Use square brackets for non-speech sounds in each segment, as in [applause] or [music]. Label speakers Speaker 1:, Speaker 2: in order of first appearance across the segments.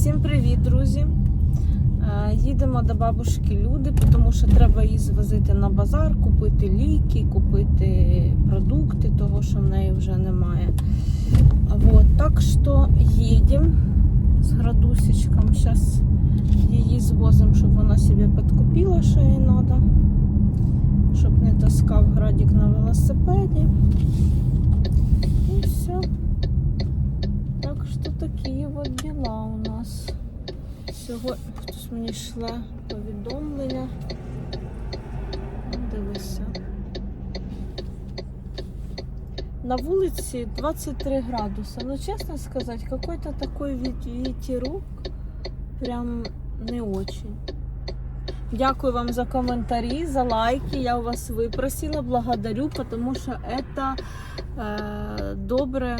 Speaker 1: Всім привіт, друзі! Е, Їдемо до бабушки Люди, тому що треба її звозити на базар, купити ліки, купити продукти, того, що в неї вже немає. Вот, так що їдемо з градусечком. Зараз її звозимо, щоб вона собі підкупила, що їй треба. Щоб не таскав градик на велосипеді. І все. Так що такі от діла. Сьогодні хтось мені шле повідомлення. Дивися. На вулиці 23 градуса. Ну, чесно сказати, какой-то такой ветерок прям не очень. Дякую вам за коментарі, за лайки. Я у вас випросила, благодарю, тому що це е, добре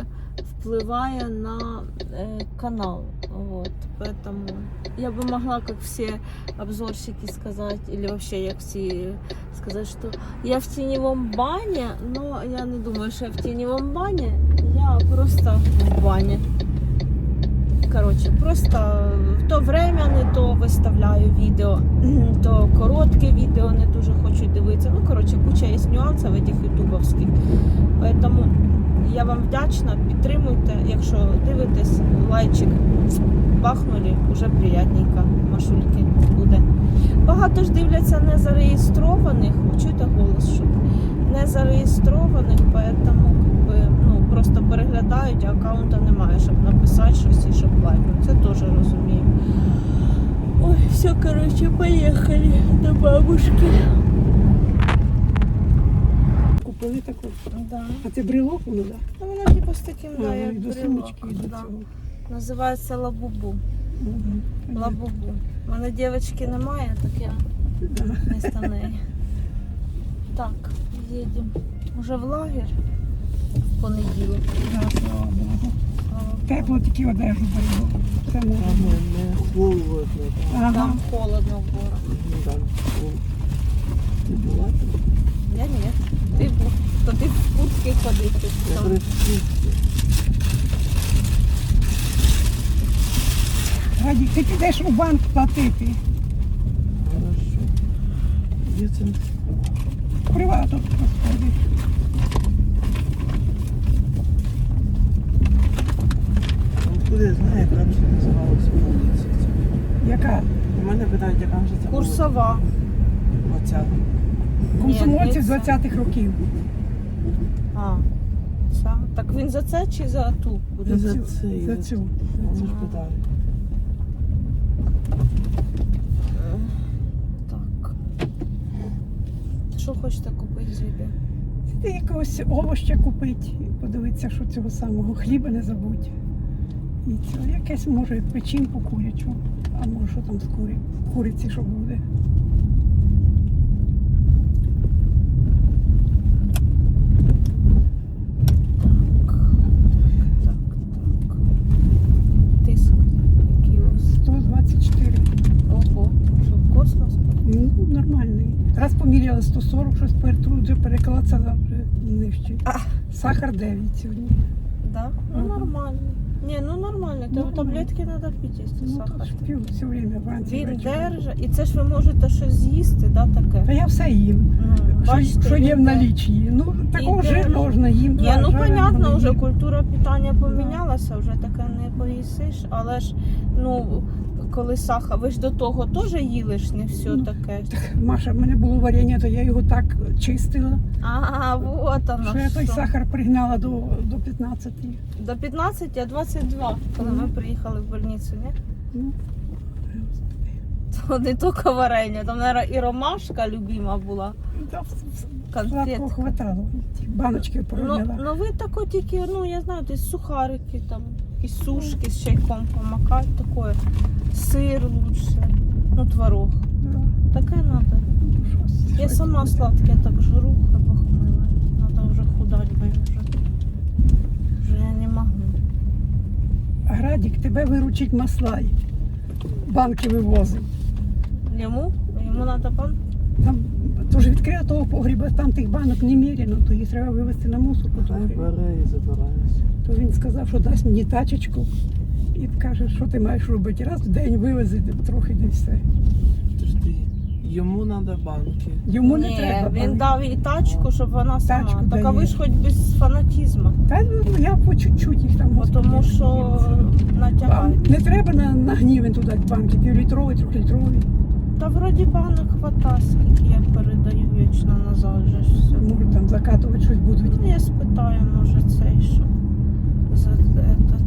Speaker 1: впливає на э, канал. Вот. Поэтому я бы могла, как все обзорщики, сказать, или вообще як всі сказать, что я в теневом бане, но я не думаю, що я в теневом бане, я просто в бане. Короче, просто в то время не то виставляю відео, [clears throat] то коротке відео не дуже хочу дивитися. Ну, короче, куча є нюансів этих ютубовських. Поэтому я вам вдячна, підтримуйте. Якщо дивитесь, лайчик бахнули, вже приятненько, машульки буде. Багато ж дивляться незареєстрованих, чуєте голос, що не зареєстрованих, поэтому как би, ну, просто переглядають, а аккаунта немає, щоб написати щось і щоб лайкнути. Це теж розумію. Ой, все, короче, поїхали до бабушки.
Speaker 2: Купили таку.
Speaker 1: Да.
Speaker 2: А це брелок воно, да?
Speaker 1: Ну, воно типу з таким,
Speaker 2: А,
Speaker 1: да, як
Speaker 2: і до
Speaker 1: брелок,
Speaker 2: сумочки, і до
Speaker 1: да.
Speaker 2: цього.
Speaker 1: Називається лабубу.
Speaker 2: Мгм.
Speaker 1: Лабубу. У мене дівчинки немає, так я
Speaker 2: Да.
Speaker 1: вместо неї. Так, їдемо. Уже в лагер в понеділок.
Speaker 2: Да, слава Богу.
Speaker 1: Слава Богу.
Speaker 2: Тепло тільки одежу беремо. Це можна.
Speaker 3: не холодно.
Speaker 2: Ага.
Speaker 1: Там холодно в горах.
Speaker 3: Там Ти була там?
Speaker 1: Я ні. Ти був. То ти в куртці ходити. Там.
Speaker 2: Раді, ти підеш у банк платити.
Speaker 3: Хорошо. Є це
Speaker 2: Привату сходиш.
Speaker 3: куди знає, як раніше називалася вулиця.
Speaker 2: Яка?
Speaker 3: У мене питають, яка вже це
Speaker 1: Курсова.
Speaker 3: Оця.
Speaker 2: Комсомольці
Speaker 1: Ні,
Speaker 2: з 20-х років.
Speaker 1: А. Ця. Так він за це чи за ту буде?
Speaker 3: За
Speaker 2: цю-
Speaker 3: це і
Speaker 2: за
Speaker 3: за
Speaker 2: цю.
Speaker 3: цю. Вони ж питають.
Speaker 1: Так. Що хочете купити собі?
Speaker 2: Ти якогось овоща купити, подивитися, що цього самого хліба не забудь. І цього, якесь може печінку курячу, а може що там з курі, куриці, що буде.
Speaker 1: Так, так, так. Тиск. Який у вас?
Speaker 2: 124.
Speaker 1: Ого, що в космос?
Speaker 2: Ну, нормальний. Раз поміряла 140, щось тепер тут вже переклацала вже нижче.
Speaker 1: А.
Speaker 2: Сахар 9 сьогодні.
Speaker 1: Да? Ну нормально. Не, ну нормально. Там
Speaker 2: Нормально.
Speaker 1: таблетки треба пити, якщо
Speaker 2: Ну,
Speaker 1: сахар.
Speaker 2: п'ю все время вранці.
Speaker 1: Він
Speaker 2: ввечері.
Speaker 1: держить. І це ж ви можете щось з'їсти, да,
Speaker 2: Та
Speaker 1: таке?
Speaker 2: я все їм.
Speaker 1: Ну,
Speaker 2: Що, є в
Speaker 1: він
Speaker 2: налічі. Ну, такого жирного ж не їм.
Speaker 1: Ні,
Speaker 2: да,
Speaker 1: ну
Speaker 2: жареного
Speaker 1: понятно,
Speaker 2: не
Speaker 1: вже
Speaker 2: їм.
Speaker 1: культура питання помінялася, вже таке не поїсиш, але ж ну коли сахар, ви ж до того теж їли ж не все
Speaker 2: Ну,
Speaker 1: таке.
Speaker 2: Маша, в мене було варення, то я його так чистила,
Speaker 1: А, вот
Speaker 2: що
Speaker 1: оно
Speaker 2: я той
Speaker 1: що.
Speaker 2: сахар пригнала до, до 15.
Speaker 1: До 15, а 22, коли ми приїхали в больницю, ні?
Speaker 2: Ну,
Speaker 1: То не тільки варення, там, мабуть, і ромашка любима була. Конфетка.
Speaker 2: хватало. Баночки
Speaker 1: Ну, ну ви тако тільки, ну я знаю, десь сухарики, там, якісь сушки з чайком помакати, таке. Сир лучше, ну творог.
Speaker 2: Да.
Speaker 1: Таке треба.
Speaker 2: Щось-
Speaker 1: Я сама сладке так жру, похмела. Надо вже худать, бо я вже, вже я не можу.
Speaker 2: Градік, тебе виручить маслай. Банки вивозить.
Speaker 1: Йому? Йому треба пан?
Speaker 2: Там тож відкрила того погріба, там тих банок немерено, то їх треба вивезти на мусорку.
Speaker 3: Хай
Speaker 2: того. То він сказав, що дасть мені тачечку і каже, що ти маєш робити. Раз в день вивези трохи де все.
Speaker 3: Подожди. Йому треба банки.
Speaker 2: Йому не
Speaker 1: Ні,
Speaker 2: треба.
Speaker 1: він дав їй тачку, щоб вона сама.
Speaker 2: Тачку
Speaker 1: так а
Speaker 2: дає.
Speaker 1: ви ж хоч без фанатізму.
Speaker 2: Та ну я по чуть-чуть їх там.
Speaker 1: Бо Тому що
Speaker 2: Вам
Speaker 1: натягають.
Speaker 2: не треба на, на гнівень туди банки, півлітровий, трьохлітровий.
Speaker 1: Та вроді банок хвата, скільки я передаю вічно назад же ж все.
Speaker 2: Можуть там закатувати щось будуть.
Speaker 1: Ну, Я спитаю, може, цей що за этот.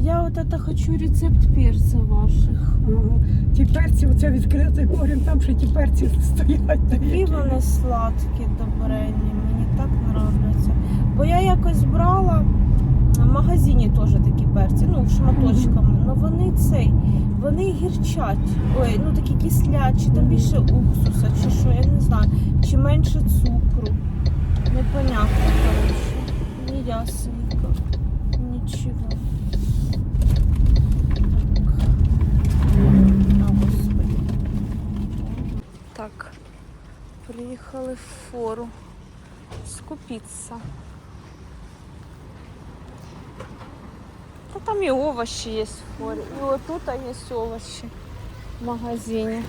Speaker 1: Я от это хочу рецепт перця ваших.
Speaker 2: Ага. Ті перці, оце відкритий погріб, там ще ті перці стоять.
Speaker 1: Такі вони сладкі, добренні, мені так нравляться. Бо я якось брала в магазині теж такі перці, ну, шматочками. Ну вони цей, вони гірчать. Ой, ну такі кислячі, там більше уксуса, чи що, я не знаю, чи менше цукру. Непонятно, коротше. Не ясненько. Нічого. Так. Приїхали в фору. Скупиться. Та там і овощі є в форі. І отут є овощі в магазині.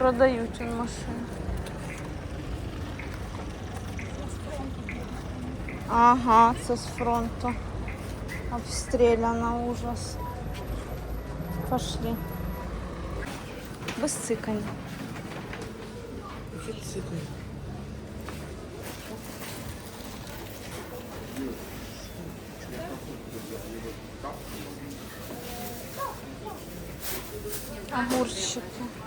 Speaker 1: Продають он машину. Ага, це з фронту. Обстреляно ужас. Пошли. Без цикань. Огурчики.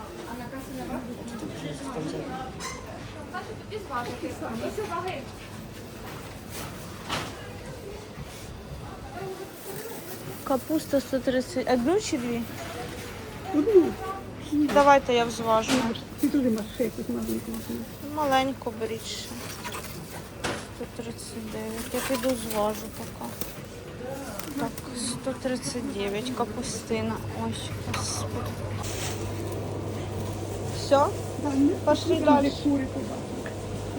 Speaker 1: Капуста 130. Одну чи дві?
Speaker 2: Одну.
Speaker 1: Давайте я взважу.
Speaker 2: Ти туди маєш ще якусь маленьку.
Speaker 1: Маленьку беріть ще. 139. Я піду зважу поки. Так, 139 капустина. Ой, господи. Все? Пошли далі.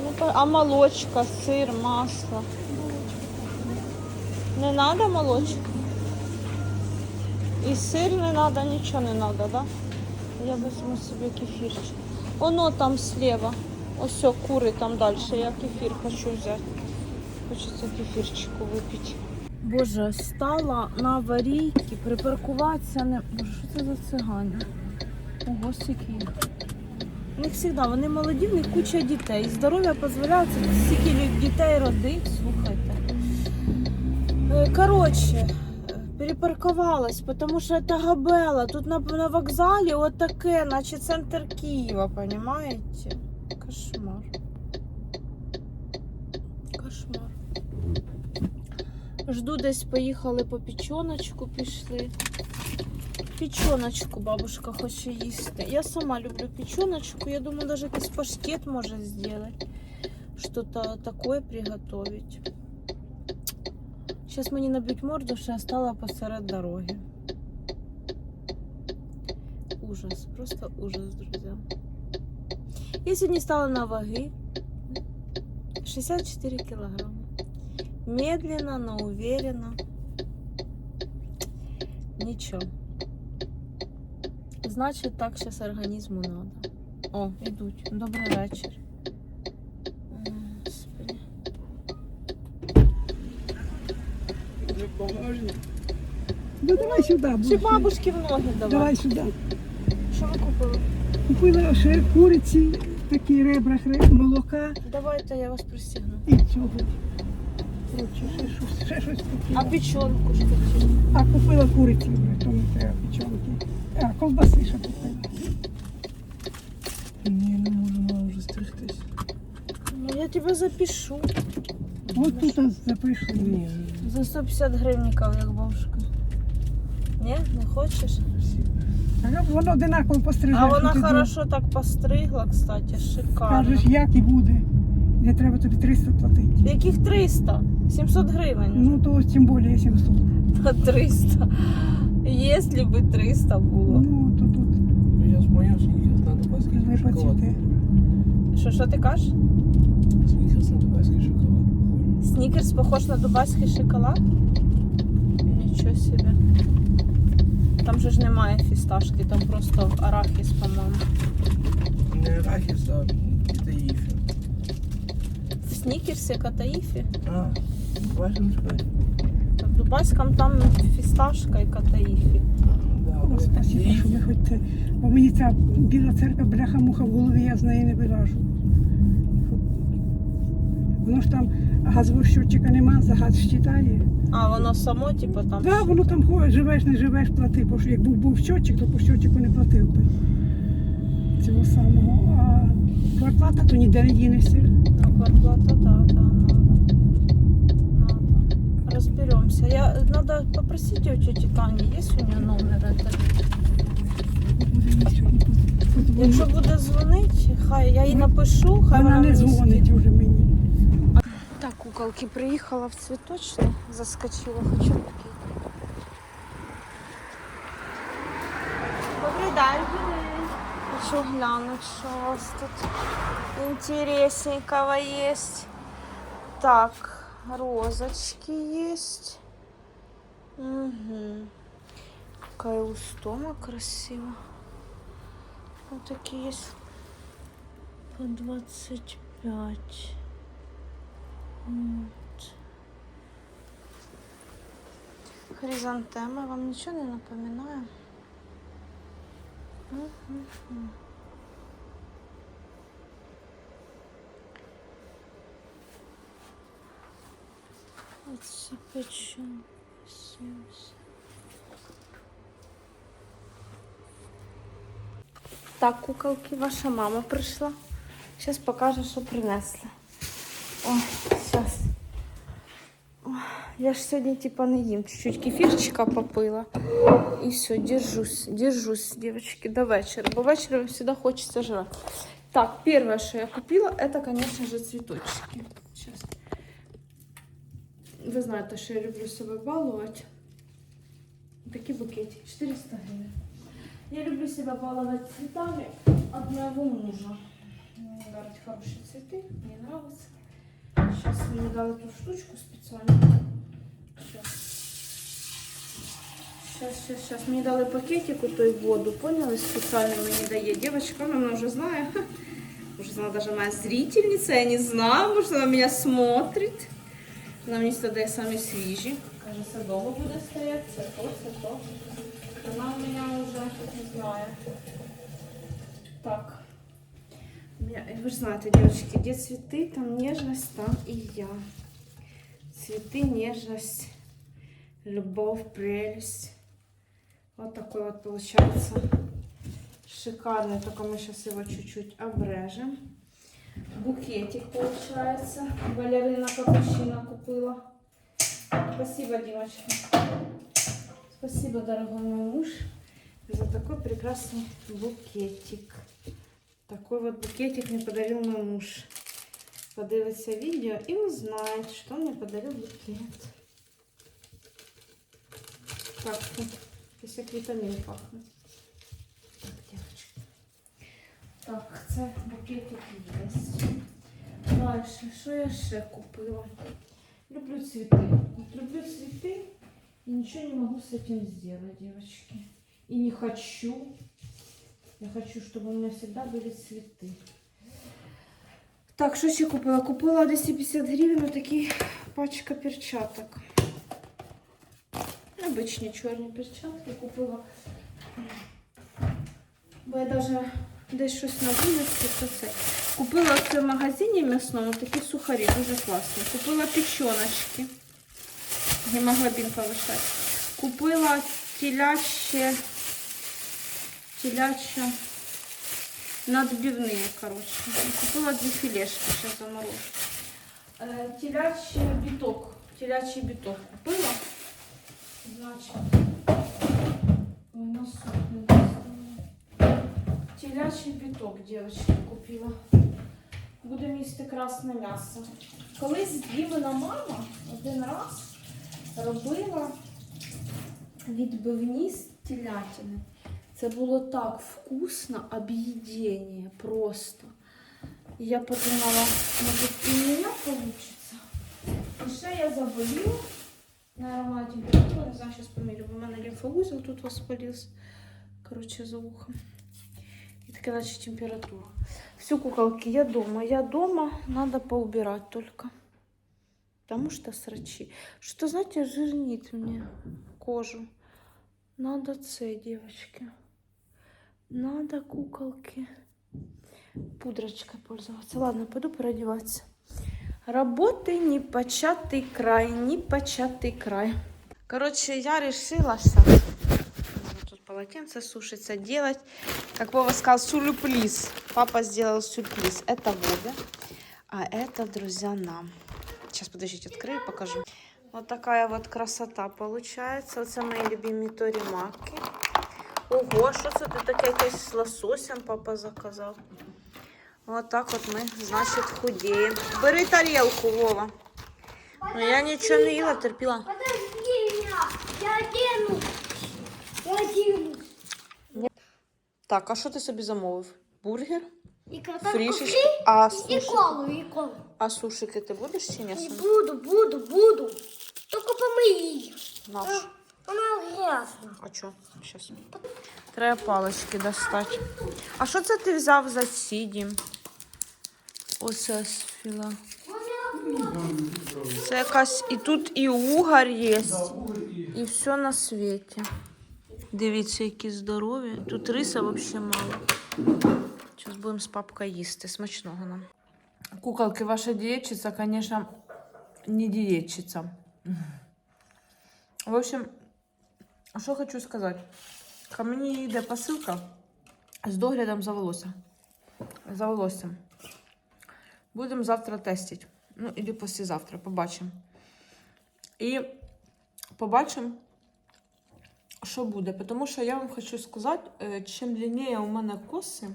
Speaker 1: Ну, по- а молочка, сир, масло. Не надо молочка? І сир не надо, нічого не надо, да? Я візьму собі кефірчик. Оно там слева. Ось кури там далі. Я кефір хочу взяти. Хочеться кефірчику випити. Боже, стала на аварійки, припаркуватися не. Боже, що це за цигани? Ого, їх. У них завжди, вони молоді, в них куча дітей. Здоров'я дозволяє стільки дітей родить, слухайте. Е, Коротше, перепаркувалась, тому що це габела. Тут на, на вокзалі от таке, наче центр Києва, понимаете? Кошмар. Кошмар. Жду десь поїхали по печоночку, пішли. Печеночку бабушка хоче їсти. Я сама люблю печеночку. Я думаю, даже якийсь паштет може сделать. Что-то такое приготовить. Сейчас мені наб'ють морду, що я стала посеред дороги. Ужас, просто ужас, друзі. Я сьогодні стала на ваги 64 килограмма. Медленно, но уверенно. Нічого. Значить, так зараз організму треба. О, йдуть. Добрий вечір.
Speaker 2: Ну давай сюди.
Speaker 1: Чи бабушки в ноги давай.
Speaker 2: Давай сюди.
Speaker 1: Що ви купили?
Speaker 2: Купила ще куриці, такі ребра, хре- молока
Speaker 1: Давайте я вас пристігну.
Speaker 2: і цього. Коротше, ще щось, ще щось
Speaker 1: А
Speaker 2: купила.
Speaker 1: печенку ж хотіли.
Speaker 2: А купила куриці, то не треба печонки. А, ковбаси ще купила.
Speaker 3: Ні, не можу, вже стригтись.
Speaker 1: Ну я тебе запишу.
Speaker 2: От тут запишли.
Speaker 3: Ні,
Speaker 1: За 150 гривників, як бабушка. Ні, не хочеш?
Speaker 3: спасибо.
Speaker 2: А воно одинаково пострижає.
Speaker 1: А вона хорошо так постригла, кстати, шикарно.
Speaker 2: Кажеш, як і буде. Не треба тобі 300 платити.
Speaker 1: Яких 300? 700 гривень.
Speaker 2: Ну то тим більше 700.
Speaker 1: Та 300. Якщо би 300 було.
Speaker 2: Ну то тут
Speaker 3: Я ж поняв, що їх треба
Speaker 2: не
Speaker 3: шоколад.
Speaker 1: Що, що ти кажеш?
Speaker 3: Дубайський шоколад похоже.
Speaker 1: Снікерс похож на дубайський шоколад? Нічого собі. Там же ж немає фісташки, там просто арахіс, по-моєму.
Speaker 3: Не арахіс, а таїфі.
Speaker 1: В снікерсі катаїфі.
Speaker 3: А, шоколад?
Speaker 1: В дубайському там фісташка і катаїфі.
Speaker 2: Що ви хоч. Бо мені ця біла церква бляха-муха в голові, я з неї не вилажу. Воно ж там газового щотчика нема, за газ щитає.
Speaker 1: А, воно само, типу, там.
Speaker 2: Так, да, воно там ходить, живеш, не живеш, плати. Бо ж як був, щотчик, то по щотчику не платив би. Цього самого. А квартплата то ніде не дінешся.
Speaker 1: Ну, квартплата, да, да, надо. Надо. Разберемся. Я, надо попросить у тети Тани, есть у нее номер? Якщо буде дзвонити, хай я їй напишу, хай
Speaker 2: Вона не дзвонить уже мені.
Speaker 1: Куколки, приїхала в цвіточний, заскочила, хочу такий. Добрий день. Хочу глянути, що у вас тут интересненького есть. Так, розочки есть. Угу. Какая устома красиво. Вот такие есть по 25. Хризантема вам нічого не почем? Сімс. Так, куколки, ваша мама прийшла. Зараз покажу, що принесли. Ой, сейчас. Я ж сьогодні типа не їм. Чуть-чуть кефірчика попила. І все, держусь, держусь, девочки, до вечора. Бо вечером всегда хочется жрать. Так, первое, что я купила, это, конечно же, цветочки. Сейчас. Вы знаете, что я люблю себе баловать. Такие букетики, 400 гривен. Я люблю себя баловать цветами от моего мужа. Мне дарят хорошие цветы, мне нравится. Сейчас мне дали эту штучку специально. Сейчас. Сейчас, сейчас. Мне дали пакетик у той воду, поняли? Специально мне дает. Девочка, она уже знает. Уже она даже моя зрительница, я не знаю, может она меня смотрит. Она мені дає самі свіжі. Каже, це довго буде стояти, це то, це то. Вона у мене вже не знаю. Так. Вы же знаете, девочки, где цветы, там нежность, там и я. Цветы, нежность, любовь, прелесть. Вот такой вот получается шикарный, только мы сейчас его чуть-чуть обрежем. Букетик получается. Балерина капучино купила. Спасибо, девочки. Спасибо, дорогой мой муж, за такой прекрасный букетик. Такой вот букетик мне подарил мой муж. Подивится видео и узнает, что мне подарил букет. Так, фу, здесь як вітамін пахне. Так, девочки. Так, це букетик є. Дальше, що я ще купила? Люблю цветы. Вот люблю цветы и ничего не могу с этим сделать, девочки. И не хочу. Я хочу, чтобы у меня всегда были цветы. Так, що ще купила? Купила 250 гривень вот такі пачка перчаток. Обичні чорні перчатки купила. Бо я даже десь щось на вулиці, то це. Купила в цьому магазині м'ясному такі сухарі, дуже класні. Купила печеночки. Гемоглобін повишати. Купила теляче, теляче надбивные, короче. Купила две филешки, сейчас заморожу. Э, телячий биток, телячий биток купила. Значит, ой, носок не достала. Телячий биток, девочки, купила. Будемо їсти красне м'ясо. Колись Дімина мама один раз робила відбивні з телятини. Це було так вкусно, об'їдення просто. Я подумала, может и у меня получится. И ще я заболела. Наверное, температура, не знаю, сейчас померю. У меня лимфоузел тут воспалился. Короче, за ухом. И такая, значит, температура. Все, куколки, я дома. Я дома. Надо поубирать только. Потому что срачи. Что, знаете, жирнит мне кожу. Надо це, девочки. Надо куколки пудрочкой пользоваться. Ладно, пойду переодеваться. Работы непочатый край, непочатый край. Короче, я решила сейчас тут полотенце сушится делать. Как Вова сказал, сюрприз. Папа сделал сюрприз. Это Вове, а это, друзья, нам. Сейчас, подождите, открою, покажу. Вот такая вот красота получается. Оце мої любимі торімаки. Ого, що це ти таке якесь з лососем папа заказав? Вот так вот мы, значит, худеем. Бери тарелку, Вова. Ну, я ничего не ела, терпела.
Speaker 4: Подожди я одену. Я одену.
Speaker 1: Так, а що ти собі замовив? Бургер?
Speaker 4: Картошку
Speaker 1: Фрішечки? А сушики?
Speaker 4: колу, и колу.
Speaker 1: А сушики ти будеш чи ні?
Speaker 4: Не буду, буду, буду. Только помыли.
Speaker 1: Наш.
Speaker 4: Грязна.
Speaker 1: А що? Щас. Треба палички достати. А що це ти взяв за сіді? Оце з філа. Це якась і тут і угар є, і все на світі. Дивіться, які здорові. Тут риса взагалі мало. Зараз будемо з папкою їсти. Смачного нам. Куколки, ваша дієтчиця, звісно, не дієтчиця. В общем, що хочу сказати. Ко мені йде посилка з доглядом за волосся. За волоссям. Будемо завтра тестити. Ну, або післязавтра, побачимо. І побачимо, що буде. Тому що я вам хочу сказати, е, чим длинніє у мене коси,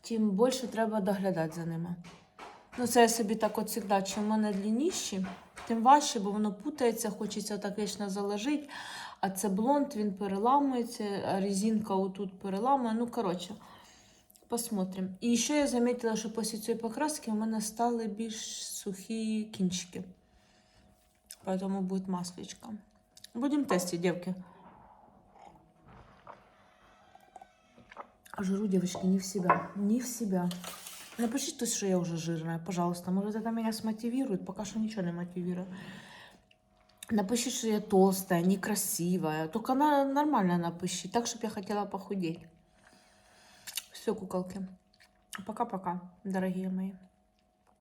Speaker 1: тим більше треба доглядати за ними. Ну, це я собі так от завжди, чим в мене длинніші, тим важче, бо воно путається, хочеться так вічно заложити. А це блонд, він переламується, резинка отут переламує. Ну, коротше, посмотрим. І ще я замітила, що після цієї покраски у мене стали більш сухі кінчики. Поэтому будет маслечко. Будем тестить, девки. Жру, девочки, не в себя. Не в себя. Напишите, что я уже жирная, пожалуйста. Может, это меня смотивирует? Пока что ничего не мотивирует. Напиши, что я толстая, некрасивая. Только она нормально напиши. Так, чтобы я хотела похудеть. Все, куколки. Пока-пока, дорогие мои.